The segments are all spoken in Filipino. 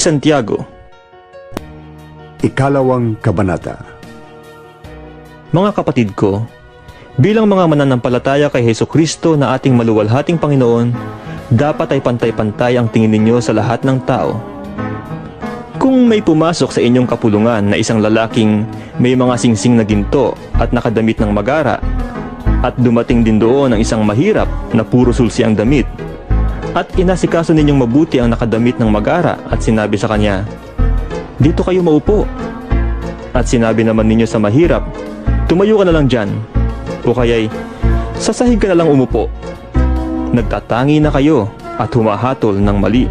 Santiago, Ikalawang Kabanata mga kapatid ko, bilang mga mananampalataya kay Heso Kristo na ating maluwalhating Panginoon, dapat ay pantay-pantay ang tingin ninyo sa lahat ng tao. Kung may pumasok sa inyong kapulungan na isang lalaking may mga singsing na ginto at nakadamit ng magara, at dumating din doon ang isang mahirap na puro sulsi ang damit, at inasikaso ninyong mabuti ang nakadamit ng magara at sinabi sa kanya, Dito kayo maupo. At sinabi naman ninyo sa mahirap, Tumayo ka na lang dyan. O kaya'y, sa sahig ka na lang umupo. Nagtatangi na kayo at humahatol ng mali.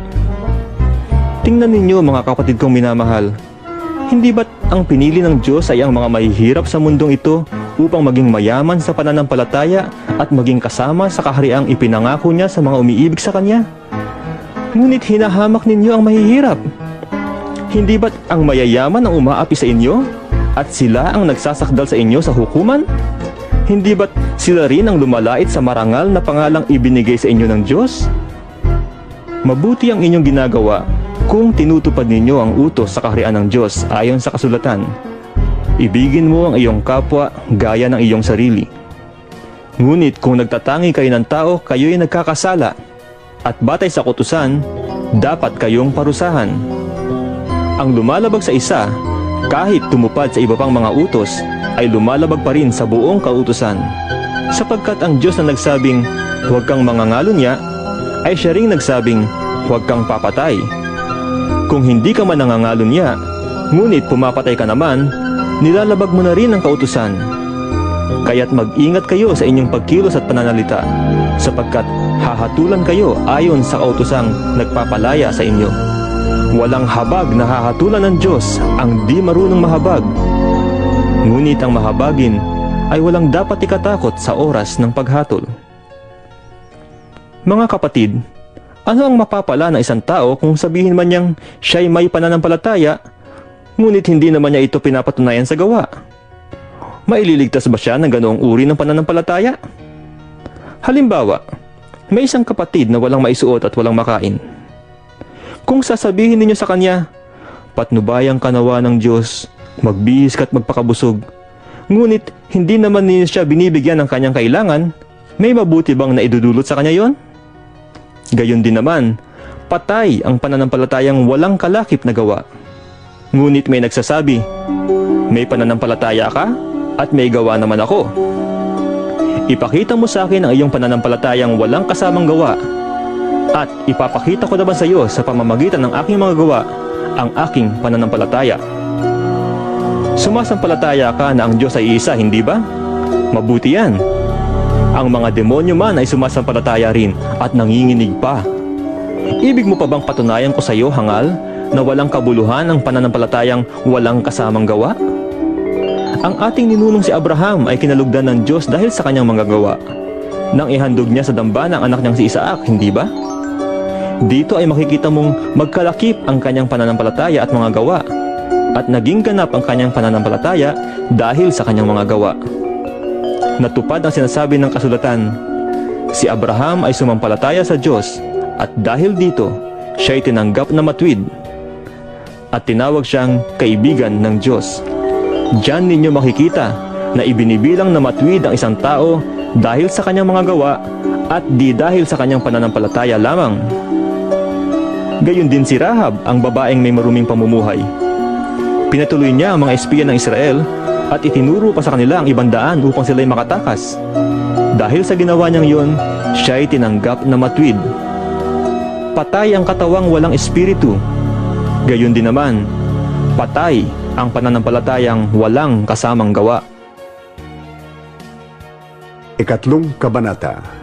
Tingnan ninyo mga kapatid kong minamahal. Hindi ba't ang pinili ng Diyos ay ang mga mahihirap sa mundong ito upang maging mayaman sa pananampalataya at maging kasama sa kahariang ipinangako niya sa mga umiibig sa Kanya? Ngunit hinahamak ninyo ang mahihirap. Hindi ba't ang mayayaman ang umaapi sa inyo? At sila ang nagsasakdal sa inyo sa hukuman? Hindi ba't sila rin ang lumalait sa marangal na pangalang ibinigay sa inyo ng Diyos? Mabuti ang inyong ginagawa kung tinutupad ninyo ang utos sa kaharian ng Diyos ayon sa kasulatan. Ibigin mo ang iyong kapwa gaya ng iyong sarili. Ngunit kung nagtatangi kayo ng tao, kayo'y nagkakasala. At batay sa kutusan, dapat kayong parusahan. Ang lumalabag sa isa, kahit tumupad sa iba pang mga utos, ay lumalabag pa rin sa buong kautusan. Sapagkat ang Diyos na nagsabing, huwag kang mangangalon niya, ay siya ring nagsabing, huwag kang papatay. Kung hindi ka man nangangalon niya, ngunit pumapatay ka naman, nilalabag mo na rin ang kautusan. Kaya't mag-ingat kayo sa inyong pagkilos at pananalita, sapagkat hahatulan kayo ayon sa kautusang nagpapalaya sa inyo. Walang habag na hahatulan ng Diyos ang di marunong mahabag. Ngunit ang mahabagin ay walang dapat ikatakot sa oras ng paghatol. Mga kapatid, ano ang mapapala ng isang tao kung sabihin man niyang siya'y may pananampalataya, ngunit hindi naman niya ito pinapatunayan sa gawa? Maililigtas ba siya ng ganoong uri ng pananampalataya? Halimbawa, may isang kapatid na walang maisuot at walang makain. Kung sasabihin ninyo sa kanya, patnubayang kanawa ng Diyos, magbihis ka't magpakabusog, ngunit hindi naman ninyo siya binibigyan ng kanyang kailangan, may mabuti bang naidudulot sa kanya yon? Gayon din naman, patay ang pananampalatayang walang kalakip na gawa. Ngunit may nagsasabi, may pananampalataya ka at may gawa naman ako. Ipakita mo sa akin ang iyong pananampalatayang walang kasamang gawa at ipapakita ko naman sa iyo sa pamamagitan ng aking mga gawa ang aking pananampalataya. Sumasampalataya ka na ang Diyos ay isa, hindi ba? Mabuti yan. Ang mga demonyo man ay sumasampalataya rin at nanginginig pa. Ibig mo pa bang patunayan ko sa iyo, hangal, na walang kabuluhan ang pananampalatayang walang kasamang gawa? Ang ating ninunong si Abraham ay kinalugdan ng Diyos dahil sa kanyang mga gawa. Nang ihandog niya sa dambana ang anak niyang si Isaac, hindi ba? Dito ay makikita mong magkalakip ang kanyang pananampalataya at mga gawa at naging ganap ang kanyang pananampalataya dahil sa kanyang mga gawa. Natupad ang sinasabi ng kasulatan, si Abraham ay sumampalataya sa Diyos at dahil dito, siya ay tinanggap na matwid at tinawag siyang kaibigan ng Diyos. Diyan ninyo makikita na ibinibilang na matwid ang isang tao dahil sa kanyang mga gawa at di dahil sa kanyang pananampalataya lamang. Gayon din si Rahab, ang babaeng may maruming pamumuhay. Pinatuloy niya ang mga espiya ng Israel at itinuro pa sa kanila ang ibang daan upang sila'y makatakas. Dahil sa ginawa niyang yun, siya ay tinanggap na matwid. Patay ang katawang walang espiritu. Gayon din naman, patay ang pananampalatayang walang kasamang gawa. Ikatlong Kabanata